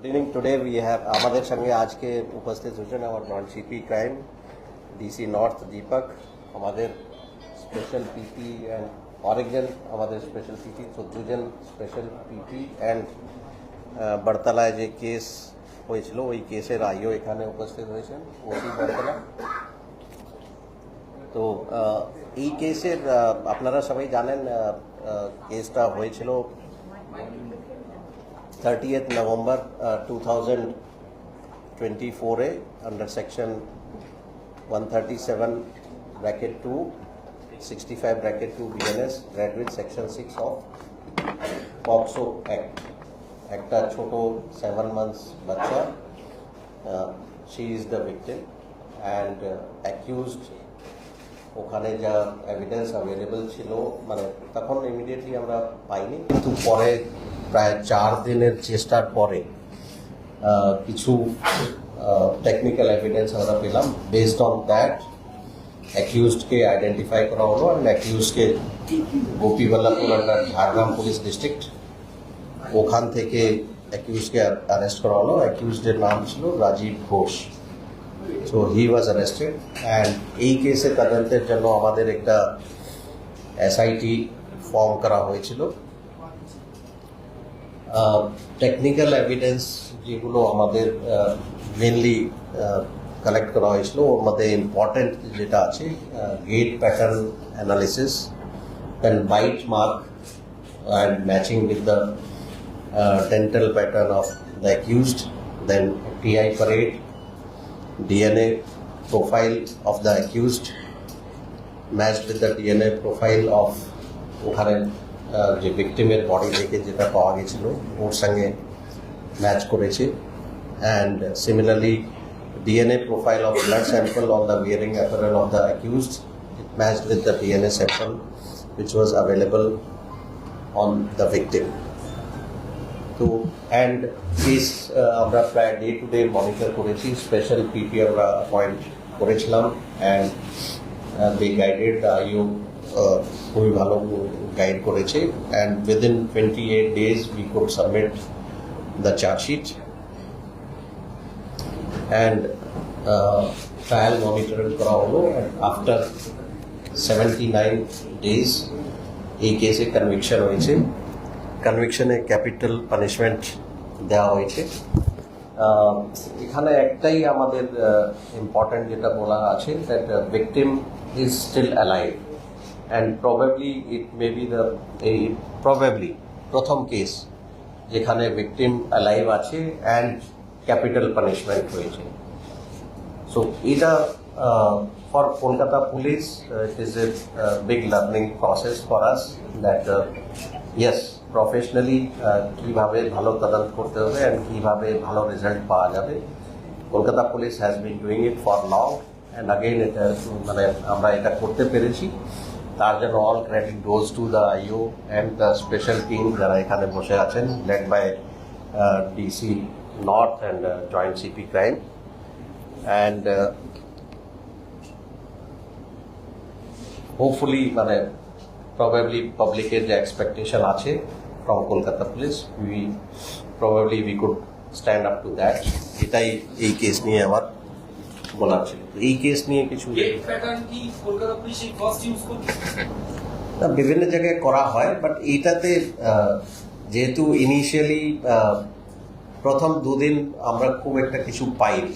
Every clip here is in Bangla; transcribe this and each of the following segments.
Good evening today we have আমাদের সঙ্গে আজকে উপস্থিত হয়েছেন আমার নন CP crime DC north Deepak আমাদের স্পেশাল পিপি অ্যান্ড অরিজিনাল আমাদের স্পেশাল পিপি তো দুজন স্পেশাল পিপি অ্যান্ড বড়তলায় যে কেস হয়েছিল ওই কেসের আইও এখানে উপস্থিত হয়েছেন ওসি বড়তলা তো আহ, এই কেসের আহ, আপনারা সবাই জানেন আহ, আহ, কেসটা হয়েছিল thirtieth November two thousand twenty ফোরে under section one thirty seven bracket two sixty five bracket two BNS read with section six of POCSO act একটা ছোট সেভেন মান্থস বাচ্চা she is the victim and accused ওখানে যা এভিডেন্স অ্যাভেলেবল ছিল মানে তখন ইমিডিয়েটলি আমরা পাইনি। কিন্তু পরে প্রায় চার দিনের চেষ্টার পরে কিছু টেকনিক্যাল এভিডেন্স আমরা পেলাম। বেসড অন দ্যাট অ্যাকিউজডকে আইডেন্টিফাই করা হলো and অ্যাকিউজকে Gopiballavpur under Jhargram police district ওখান থেকে অ্যাকিউজকে অ্যারেস্ট করা হলো। অ্যাকিউজডের নাম ছিল Rajib Ghosh. So he was arrested and এই কেসে তদন্তের জন্য আমাদের একটা এসআইটি ফর্ম করা হয়েছিল। টেকনিক্যাল এভিডেন্স যেগুলো আমাদের মেনলি কালেক্ট করা হয়েছিল ওর মধ্যে ইম্পর্টেন্ট যেটা আছে gait pattern analysis then bite mark matching with the uh, dental pattern of the accused, then TI parade, DNA profile of the accused matched with DNA profile of ওখানে আহ, যে ভিক্টিমের বডি থেকে যেটা পাওয়া গেছিল, ওর সঙ্গে ম্যাচ করেছে and similarly DNA profile of blood sample on the bearing apparel of the accused it matched with the DNA sample which was available on the victim. তো অ্যান্ড কেস আমরা প্রায় ডে টু ডে মনিটর করেছি স্পেশাল পিপি আমরা অ্যাপয়েন্ট করেছিলাম and they guided the you খুবই ভালো গাইড করেছে। And within twenty eight days we could submit the chargesheet and trial monitoring করা হলো। And after seventy nine days এই কেসে কনভিকশন হয়েছে। কনভিকশনে ক্যাপিটাল পানিশমেন্ট দেওয়া হয়েছে। এখানে একটাই আমাদের ইম্পর্টেন্ট যেটা বলা আছে that victim is still alive and probably it may be the এই প্রবাবলি প্রথম কেস যেখানে ভিকটিম অ্যালাইভ আছে অ্যান্ড ক্যাপিটাল পানিশমেন্ট হয়েছে। সো এটা it is a uh, big learning process for us that uh, yes, professionally uh, কীভাবে ভালো তদন্ত করতে হবে অ্যান্ড কীভাবে ভালো রেজাল্ট পাওয়া যাবে। Kolkata police has been doing it for long and again এটা মানে আমরা এটা করতে পেরেছি। জন্য all credit goes to the IO and the special team যারা এখানে বসে আছেন led by DC north and joint CP crime and uh, hopefully মানে probably publicের যে expectation আছে from Kolkata police we probably we could stand up to that এটাই এই কেস নিয়ে আমার বলার ছিল। তো এই কেস নিয়ে কিছু না, বিভিন্ন জায়গায় করা হয় বাট এইটাতে যেহেতু ইনিশিয়ালি প্রথম দুদিন আমরা খুব একটা কিছু পাইনি।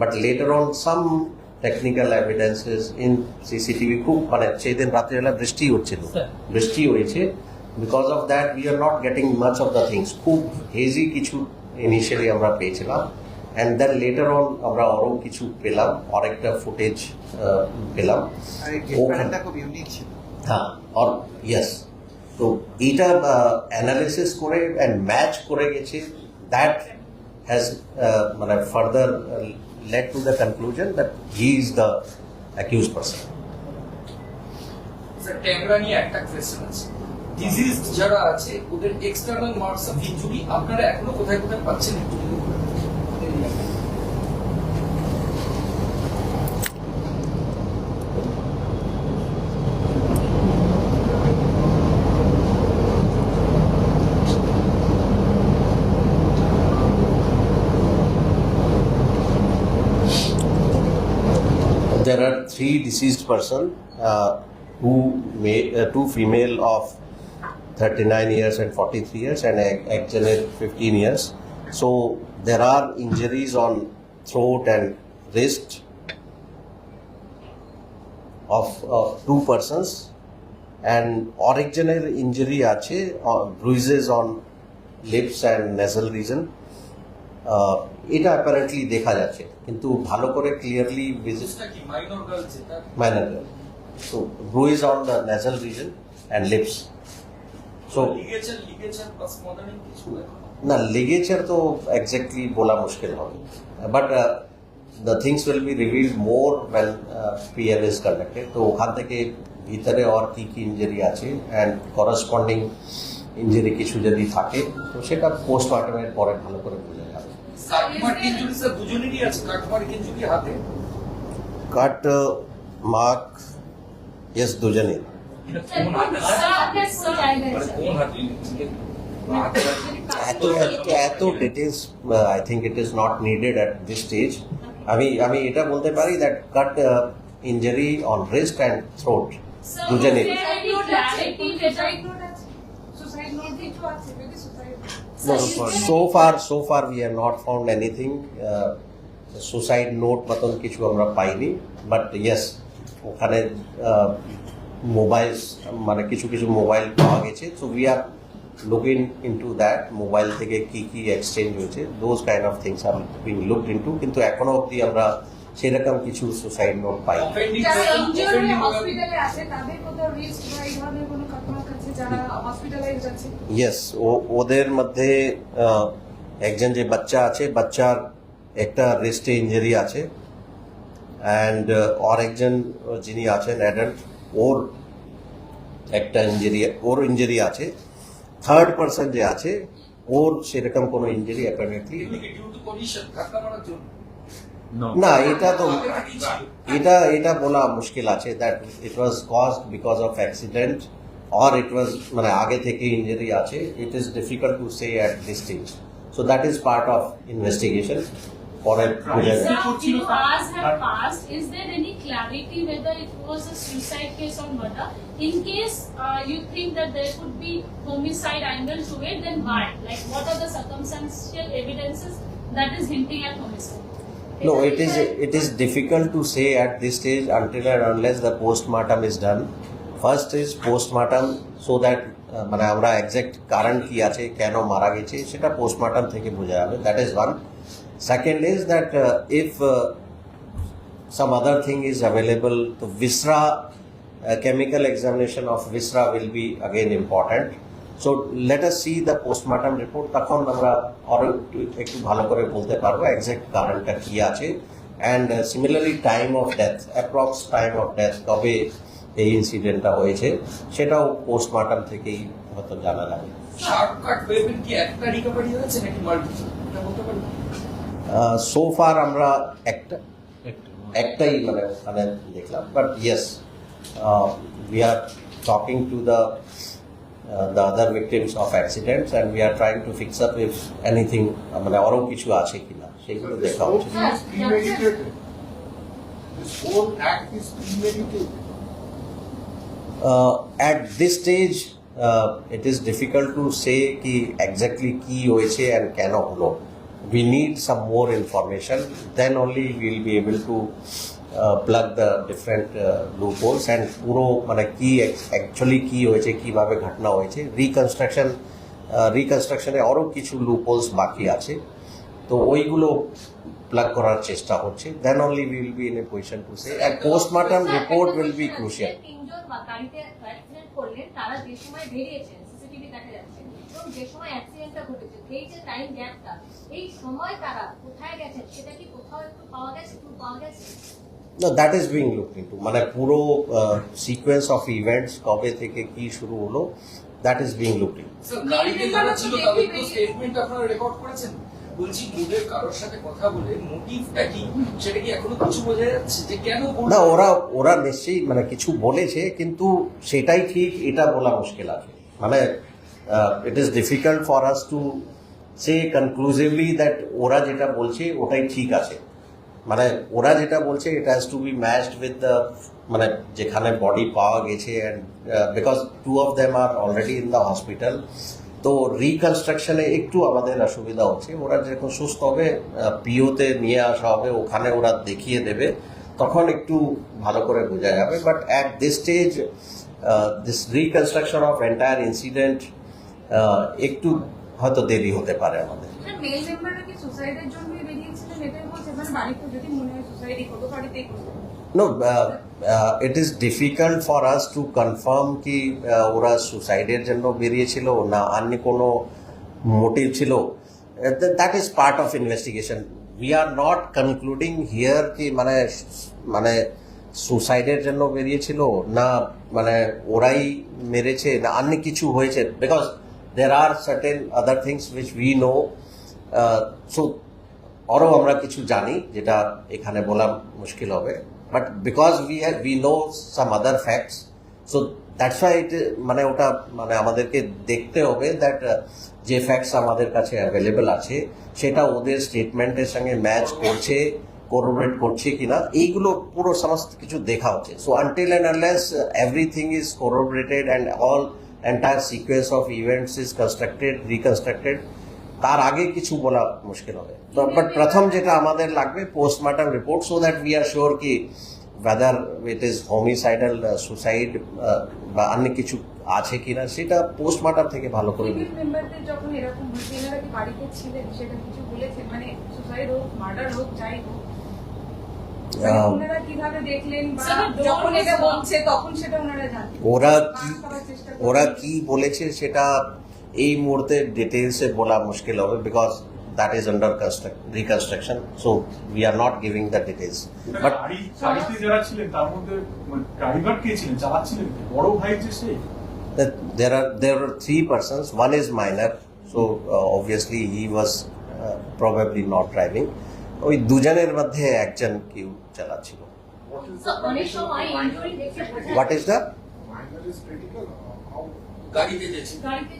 But later on some technical evidences in CCTV খুব মানে সেদিন রাত্রিবেলা বৃষ্টি হচ্ছিল। বৃষ্টি হয়েছে। Because of that we are not getting much of the things খুব হেজি কিছু ইনিশিয়ালি আমরা পেয়েছিলাম। অ্যান্ড দেন লেটার অন আমরা আরও কিছু পেলাম আরেকটা ফুটেজ পেলাম। আর হ্যাঁ অর ইয়েস তো এইটা অ্যানালিসিস করে অ্যান্ড ম্যাচ করে গেছে। দ্যাট হ্যাজ মানে further led to the conclusion that he is the accuse person Tangra নিয়ে একটা কোয়েশ্চেন আছে। ডিজিজ যারা আছে ওদের এক্সটার্নাল মার্কস অফ ইনজুরি আপনারা এখনও কোথায় কোথায় পাচ্ছেন একটু বলুন। there are three deceased person, uh, two ma- uh, two female of 39 years and 43 years, and একজনের 15 years. So there are injuries on throat and wrist of uh, two persons, and অনেকজনের ইঞ্জুরি আছে bruises on lips and nasal region এটা অ্যাপারেন্টলি দেখা যাচ্ছে। কিন্তু ভালো করে clearly minor girl and lips. So ligature ligature plus মডার্নিং কিছু এখনও। না লিগেচার তো এক্স্যাক্টলি বলা মুশকিল হবে। But the things will be revealed more when PL is conducted তো ওখান থেকে ভিতরে আর কি কি ইঞ্জুরি আছে অ্যান্ড করসপন্ডিং ইঞ্জুরি কিছু যদি থাকে তো সেটা পোস্টমর্টমের পরে ভালো করে বোঝা যাবে কাটমার ইঞ্জুরি স্যার দুজনেরই আছে কাটমার ইঞ্জুরি হাতে। কাট মার্ক ইয়েস দুজনেই। এত এত- details I think it is not needed at this stage আমি আমি এটা বলতে পারি that cut injury on wrist and throat দুজনে so far so far we have not found anything suicide note মতন কিছু আমরা পাইনি বাট ইয়েস ওখানে মোবাইল মানে কিছু কিছু মোবাইল পাওয়া গেছে। So we are looking into that mobile থেকে কি কি এক্সচেঞ্জ হয়েছে। Those kind of things are being looked into কিন্তু এখনও অবধি আমরা সেরকম কিছু সুসাইড নোট পাইনি। ইয়েস ও ওদের মধ্যে আহ, একজন যে বাচ্চা আছে বাচ্চার একটা রেস্টে ইঞ্জুরি আছে অ্যান্ড আর একজন যিনি আছেন অ্যাডাল্ট ওর একটা ইঞ্জুরি ওর ইঞ্জুরি আছে। থার্ড পার্সন যে আছে ওর সেরকম কোনো ইঞ্জুরি অ্যাপারেন্টলি না এটা তো। এটা এটা বলা মুশকিল আছে that it was caused because of accident or it ওয়াজ মানে আগে থেকে ইঞ্জুরি আছে it is difficult to say at this stage so that is part of investigation পরে বোঝা যাবে Sir, few hours have passed. Is there any clarity whether it was a suicide case or murder? In case uh, you think that there could be homicide angle to it, then why? Like, what are the circumstantial evidences that is hinting at homicide? No, it is it is difficult to say at this stage until and unless the postmortem is done. Is postmortem so that uh, মানে আমরা এক্সাক্ট কারণ কি আছে কেন মারা গেছে সেটা পোস্টমর্টম থেকে বোঝা যাবে that is one second is that if some other thing is available, the Visra, uh, chemical examination of Visra will be again. So let us see the postmortem report তখন আমরা আরও একটু একটু ভালো করে বলতে পারব এক্সাক্ট কারণটা কি আছে and similarly time of death approx time of death কবে এই ইনসিডেন্টটা হয়েছে সেটাও পোস্টমর্টম থেকেই হয়তো জানা যাবে। শার্প কাট ওয়েপেন কি একটা রিকভারি হয়েছে নাকি মাল্টিপল এটা বলতে পারি সো ফার আমরা একটা একটাই মানে ওখানে দেখলাম। But yes we are talking to the the other victims of accidents and we are trying to fix up if anything মানে আরও কিছু আছে কিনা সেগুলো দেখা উচিত Yes, premeditated. This whole act is premeditated. uh, at this stage uh, it is difficult to say কি exactly কি হয়েছে and কেন হলো we need some more information then only we will be able to uh, plug the different uh, loopholes and পুরো মানে কি অ্যাকচুয়ালি কি হয়েছে কীভাবে ঘটনা হয়েছে রিকনস্ট্রাকশন রিকনস্ট্রাকশনে আরও কিছু লুপোলস বাকি আছে তো ওইগুলো প্লাগ করার চেষ্টা হচ্ছে then only will be in a position to say and postmortem report will be crucial না that is being look into মানে পুরো সিকোয়েন্স অফ ইভেন্টস কবে থেকে কি শুরু হলো that is being look in বলছি মোদের কারোর সাথে কথা বলে মোটিভটা কি? সেটা কি এখনও কিছু বোঝা যাচ্ছে যে কেন না, ওরা ওরা নিশ্চয়ই মানে কিছু বলেছে, কিন্তু সেটাই ঠিক, এটা বলা মুশকিল আছে। মানে it is difficult for us to say conclusively that ওরা যেটা বলছে, ওটাই ঠিক আছে। মানে ওরা যেটা বলছে it has to be matched with the মানে যেখানে বডি পাওয়া গেছে and because two of them are already in the hospital তো রিকনস্ট্রাকশনে একটু আমাদের অসুবিধা হচ্ছে। ওরা যখন সুস্থ হবে পিওতে নিয়ে আসা হবে, ওখানে ওরা দেখিয়ে দেবে, তখন একটু ভালো করে বোঝা যাবে। But at this stage this reconstruction of entire incident একটু হয়তো দেরি হতে পারে আমাদের। মেল জন্য বেরিয়েছিলেন? এটাই বলছে বাড়িতে যদি মনে হয় সুসাইডই কত বাড়িতেই করবে Uh, it is difficult for us to confirm কি ওরা সুসাইডের জন্য বেরিয়েছিল না অন্য কোনো মোটিভ ছিল that is part of investigation we are not concluding here কি মানে মানে সুসাইডের জন্য বেরিয়েছিল না মানে ওরাই মেরেছে না অন্য কিছু হয়েছে because there are certain other things which we know so আরও আমরা কিছু জানি যেটা এখানে বলা মুশকিল হবে but because we have we know some other facts so that's why it মানে ওটা মানে আমাদেরকে দেখতে হবে দ্যাট যে ফ্যাক্টস আমাদের কাছে অ্যাভেলেবেল আছে, সেটা ওদের স্টেটমেন্টের সঙ্গে ম্যাচ করছে কোরোবরেট করছে কিনা, এইগুলো পুরো সমস্ত কিছু দেখা হচ্ছে। So until and unless everything is corroborated and all entire sequence of events is constructed reconstructed তার আগে কিছু বলা মুশকিল হবে। বাট প্রথম যেটা আমাদের লাগবে postmortem report so that we are sure কি whether it is homicidal suicide বা অন্য কিছু আছে কিনা সেটা পোস্টমর্টম থেকে ভালো করে যখন এরকম বাড়িতে ছিলেন সেটা কিছু বলেছেন মানে সুসাইড হোক মার্ডার হোক যাই হোক মানে ওরা কি। ওরা কি বলেছে সেটা এই মুহূর্তে ডিটেলসে বলা মুশকিল হবে because that is under reconstruction so we are not giving the details but গাড়ি যারা ছিলেন তার মধ্যে ড্রাইভার কে ছিলেন চালাচ্ছিলেন বড় ভাই যে সে? That there are there are three persons. One is minor, so uh, obviously he was uh, probably not driving. ওই দুজনের মধ্যে একজন কেউ চালাচ্ছিল। Is So, the what is the is গাড়িতে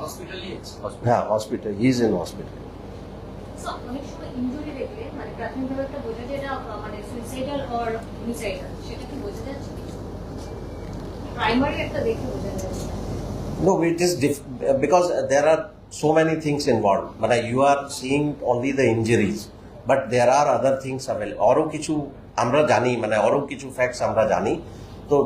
হসপিটালে আছে হ্যাঁ hospital he is in hospital মানে মানে No, it is diff- because there are so many things involved. But uh, you are seeing only the injuries, but there are other things available. আরও কিছু আমরা জানি মানে আরও কিছু ফ্যাক্টস আমরা জানি তো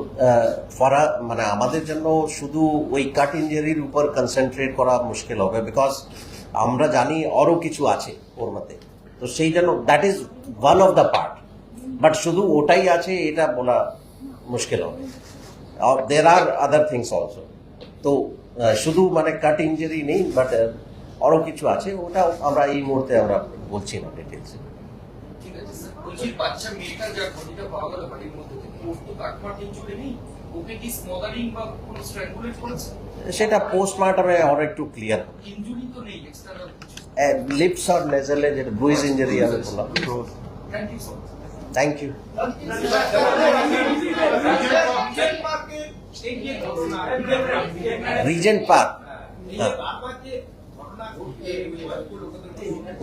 ফরা মানে আমাদের জন্য শুধু ওই কাট ইঞ্জুরির উপর কনসেন্ট্রেট করা মুশকিল হবে বিকজ আমরা জানি আরও কিছু আছে ওর মধ্যে। তো সেই জন্য that is one of the part but শুধু ওটাই আছে, এটা বলা মুশকিল হবে। আর দের আর আদার থিংস অলসো তো শুধু মানে কাট ইঞ্জুরি নেই বাট আরও কিছু আছে ওটা আমরা এই মুহূর্তে আমরা বলছি না ডিটেলসে ঠিক আছে বাচ্চা মেয়েটা বডিটা পাওয়া গেল সেটা পোস্টমর্টমে আরও একটু ক্লিয়ার ইঞ্জুরি তো নেই এক্সটার্নাল লিপস আর নেজালে যেটা ব্রুইজ ইঞ্জুরি আমি বললাম। থ্যাংক ইউ রিজেন্ট পার্ক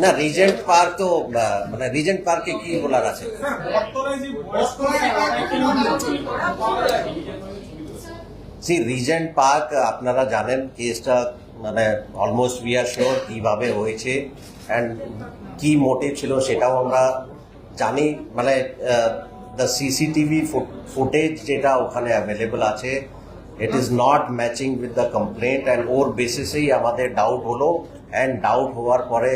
না রিজেন্ট পার্ক তো মানে রিজেন্ট পার্কে কি বলার আছে? সি রিজেন্ট পার্ক আপনারা জানেন কেসটা মানে অলমোস্ট উই আর শিওর কীভাবে হয়েছে অ্যান্ড কি মোটিভ ছিল সেটাও আমরা জানি। মানে দ্য সিসিটিভি ফুটেজ যেটা ওখানে অ্যাভেলেবল আছে it is not matching with the complaint and ওর বেসিসেই আমাদের ডাউট হলো অ্যান্ড ডাউট হওয়ার পরে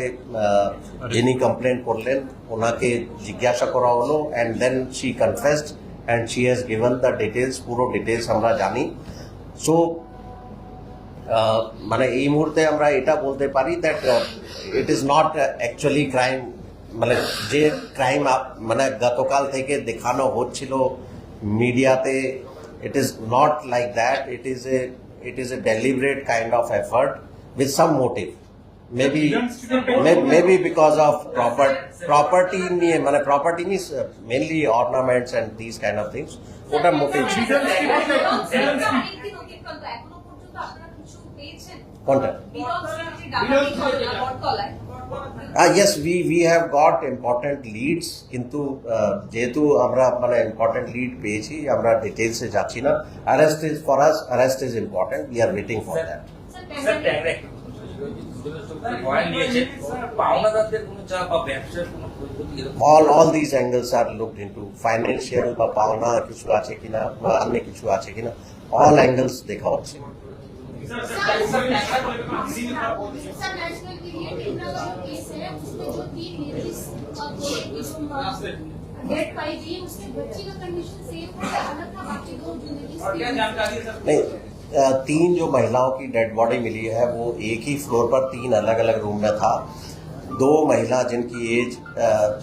যিনি কমপ্লেন করলেন, ওনাকে জিজ্ঞাসা করা হলো and then she confessed and she has given the details পুরো ডিটেলস আমরা জানি। সো মানে এই মুহূর্তে আমরা এটা বলতে পারি that it is not actually crime মানে যে ক্রাইম মানে গতকাল থেকে দেখানো হচ্ছিল মিডিয়াতে it is not like that it is a it is a deliberate kind of effort with some motive maybe maybe because of proper property নিয়ে মানে property means mainly ornaments and this kind of things ওটা মোটিভ ছিল আরেকদিন অতিক্রান্ত এখনও পর্যন্ত আপনারা কিছু পেয়েছেন। কোনটা বিরল স্মৃতি ডাকাতি ঘটনা বটতলায় yes we we have got important leads কিন্তু আহ, যেহেতু আমরা মানে ইম্পর্টেন্ট লিড পেয়েছি আমরা ডিটেলসে যাচ্ছি না arrest is for us arrest is important we are waiting for that sir Tangra একটু পয়েন্ট নিয়েছেন পাওনাদারদের কোনো চাপ বা ব্যবসার কোনো ক্ষয়ক্ষতি এরকম all all these angles are looked into. Financial বা পাওনা কিছু আছে কিনা বা অন্য কিছু আছে কিনা all angles দেখা হচ্ছে है जो तीन जो नहीं तीन जो महिलाओं की डेड बॉडी मिली है, वो एक ही फ्लोर पर तीन अलग अलग रूम में था। दो महिला जिनकी एज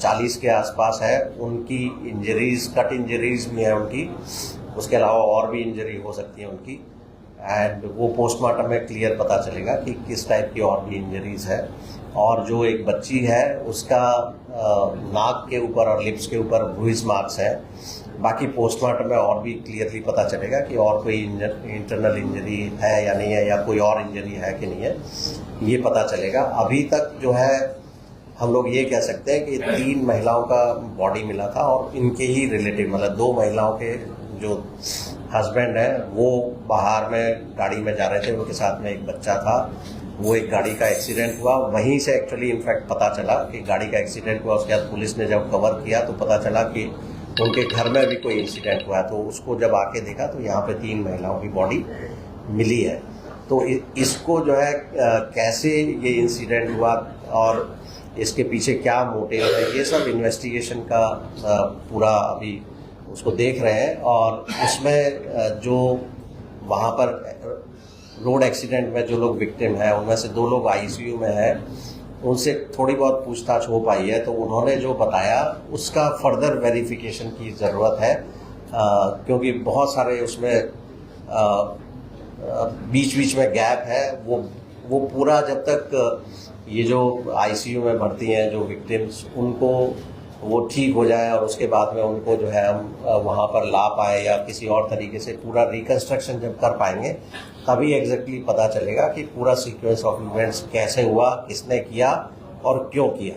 चालीस के आसपास है, उनकी इंजरीज कट इंजरीज भी है उनकी। उसके अलावा और भी इंजरी हो सकती है उनकी। एंड वो पोस्टमार्टम में क्लियर पता चलेगा कि किस टाइप की और भी इंजरीज है। और जो एक बच्ची है उसका नाक के ऊपर और लिप्स के ऊपर ब्रूइज मार्क्स है। बाकी पोस्टमार्टम में और भी क्लियरली पता चलेगा कि और कोई इंजर, इंटरनल इंजरी है या नहीं है या कोई और इंजरी है कि नहीं है। ये पता चलेगा। अभी तक जो है हम लोग ये कह सकते हैं कि तीन महिलाओं का बॉडी मिला था और इनके ही रिलेटिव मतलब दो महिलाओं के जो हस्बैंड है, वो बाहर में गाड़ी में जा रहे थे, उनके साथ में एक बच्चा था। वो एक गाड़ी का एक्सीडेंट हुआ। वहीं से एक्चुअली इनफैक्ट पता चला कि गाड़ी का एक्सीडेंट हुआ। उसके बाद पुलिस ने जब कवर किया तो पता चला कि उनके घर में भी कोई इंसिडेंट हुआ तो उसको जब आके देखा तो यहाँ पे तीन महिलाओं की बॉडी मिली है। तो इसको जो है कैसे ये इंसिडेंट हुआ और इसके पीछे क्या मोटिव है, ये सब इन्वेस्टिगेशन का पूरा अभी उसको देख रहे हैं और उसमें जो वहाँ पर रोड एक्सीडेंट में जो लोग विक्टिम हैं उनमें से दो लोग आईसीयू में हैं उनसे थोड़ी बहुत पूछताछ हो पाई है तो उन्होंने जो बताया उसका फर्दर वेरिफिकेशन की ज़रूरत है अ, क्योंकि बहुत सारे उसमें आ, आ, बीच बीच में गैप है वो वो पूरा जब तक ये जो आईसीयू में भर्ती हैं जो विक्टिम्स उनको वो ठीक हो जाए और उसके बाद में उनको जो है हम वहाँ पर ला पाए या किसी और तरीके से पूरा रिकंस्ट्रक्शन जब कर पाएँगे तभी एग्जैक्टली पता चलेगा कि पूरा सीक्वेंस ऑफ़ इवेंट्स कैसे हुआ किसने किया और क्यों किया।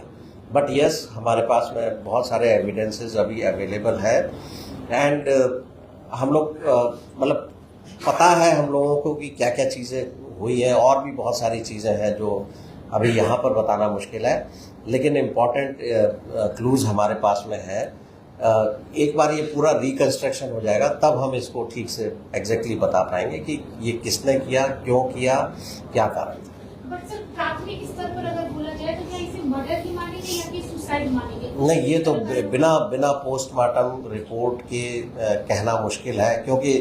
बट यस yes, हमारे पास में बहुत सारे एविडेंसेस अभी अवेलेबल है। एंड हम लोग मतलब पता है हम लोगों को कि क्या क्या चीज़ें हुई हैं और भी बहुत सारी चीज़ें हैं जो अभी यहाँ पर बताना मुश्किल है। लेकिन इंपॉर्टेंट क्लूज हमारे पास में है। एक बार ये पूरा रिकंस्ट्रक्शन हो जाएगा तब हम इसको ठीक से एग्जैक्टली exactly बता पाएँगे कि ये किसने किया क्यों किया क्या कारण था। बट सर प्राथमिक स्तर पर अगर बोला जाए तो क्या इसे मर्डर मानेंगे या कि सुसाइड मानेंगे? नहीं ये तो बिना बिना पोस्टमार्टम रिपोर्ट के कहना मुश्किल है क्योंकि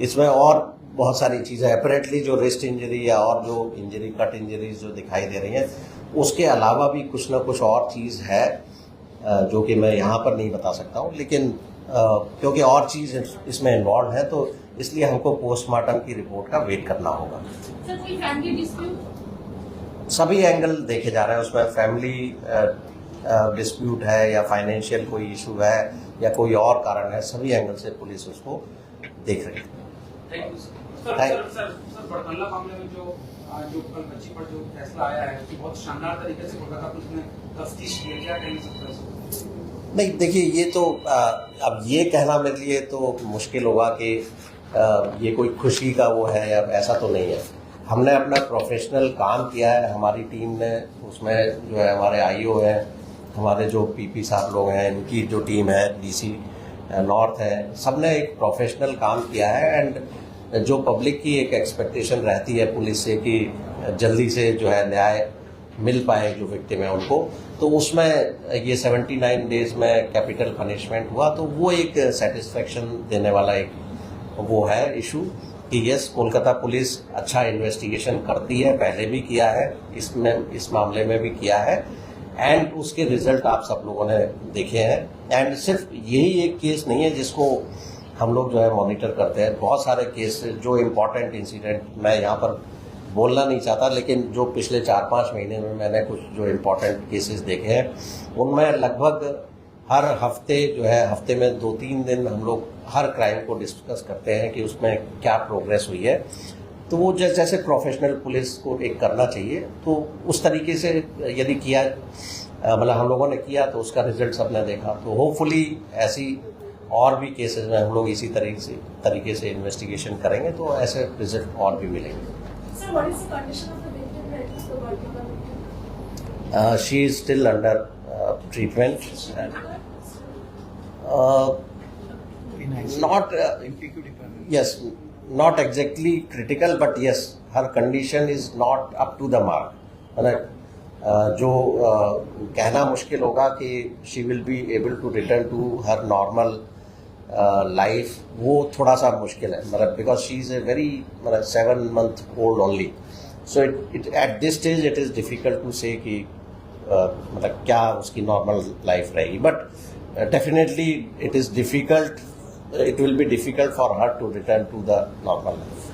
इसमें और बहुत सारी चीज़ें अपरेंटली जो रिस्ट इंजरी या और जो इंजरी कट इंजरीज जो दिखाई दे रही हैं उसके अलावा भी कुछ ना कुछ और चीज़ है जो कि मैं यहाँ पर नहीं बता सकता हूँ लेकिन क्योंकि और चीज़ इसमें इन्वॉल्व है तो इसलिए हमको पोस्टमार्टम की रिपोर्ट का वेट करना होगा। सर कोई फैमिली डिस्प्यूट सभी एंगल देखे जा रहे हैं उसमें फैमिली डिस्प्यूट है या फाइनेंशियल कोई इशू है या कोई और कारण है सभी एंगल से पुलिस उसको देख रही है। थैंक यू में जो कल बच्ची पर जो फैसला आया है उसकी बहुत शानदार तरीके से कोलकाता पुलिस ने तफ्तीश की है। क्या कहेंगे नहीं देखिए ये तो अ, अब ये कहना मेरे लिए तो मुश्किल होगा कि अ, ये कोई खुशी का वो है या ऐसा तो नहीं है। हमने अपना प्रोफेशनल काम किया है। हमारी टीम ने उसमें जो है हमारे आईओ हैं हमारे जो पीपी साहब लोग हैं इनकी जो टीम है डीसी नॉर्थ है सबने एक प्रोफेशनल काम किया है। एंड जो पब्लिक की एक एक्सपेक्टेशन रहती है पुलिस से कि जल्दी से जो है न्याय मिल पाए जो विक्टिम है उनको तो उसमें ये 79 डेज़ में कैपिटल पनिशमेंट हुआ तो वो एक सेटिस्फेक्शन देने वाला एक वो है इशू कि यस कोलकाता पुलिस अच्छा इन्वेस्टिगेशन करती है, पहले भी किया है, इसमें, इस मामले में भी किया है एंड उसके रिज़ल्ट आप सब लोगों ने देखे हैं एंड सिर्फ़ यही एक केस नहीं है जिसको हम लोग जो है मॉनिटर करते हैं। बहुत सारे केस जो इम्पोर्टेंट इंसिडेंट मैं यहाँ पर बोलना नहीं चाहता, लेकिन जो पिछले चार पाँच महीने में मैंने कुछ जो इम्पोर्टेंट केसेस देखे हैं, उनमें लगभग हर हफ़्ते जो है, हफ़्ते में दो तीन दिन हम लोग हर क्राइम को डिस्कस करते हैं कि उसमें क्या प्रोग्रेस हुई है। तो वो जै- जैसे प्रोफेशनल पुलिस को एक करना चाहिए तो उस तरीके से यदि किया मतलब हम लोगों ने किया तो उसका रिज़ल्ट सबने देखा। तो होपफुली ऐसी और भी केसेस में हम लोग इसी तरीके से तरीके से इन्वेस्टिगेशन करेंगे तो ऐसे रिज़ल्ट और भी मिलेंगे। She is still under treatment not yes not exactly critical but yes her condition is not up to the mark मतलब जो uh, कहना मुश्किल होगा कि she will be able to return to her normal life वो थोड़ा सा मुश्किल है मतलब because she is a very मतलब seven month old only so it it at this stage it is difficult to say कि uh, मतलब क्या उसकी नॉर्मल लाइफ रहेगी but definitely it is difficult it will be difficult for her to return to the normal life.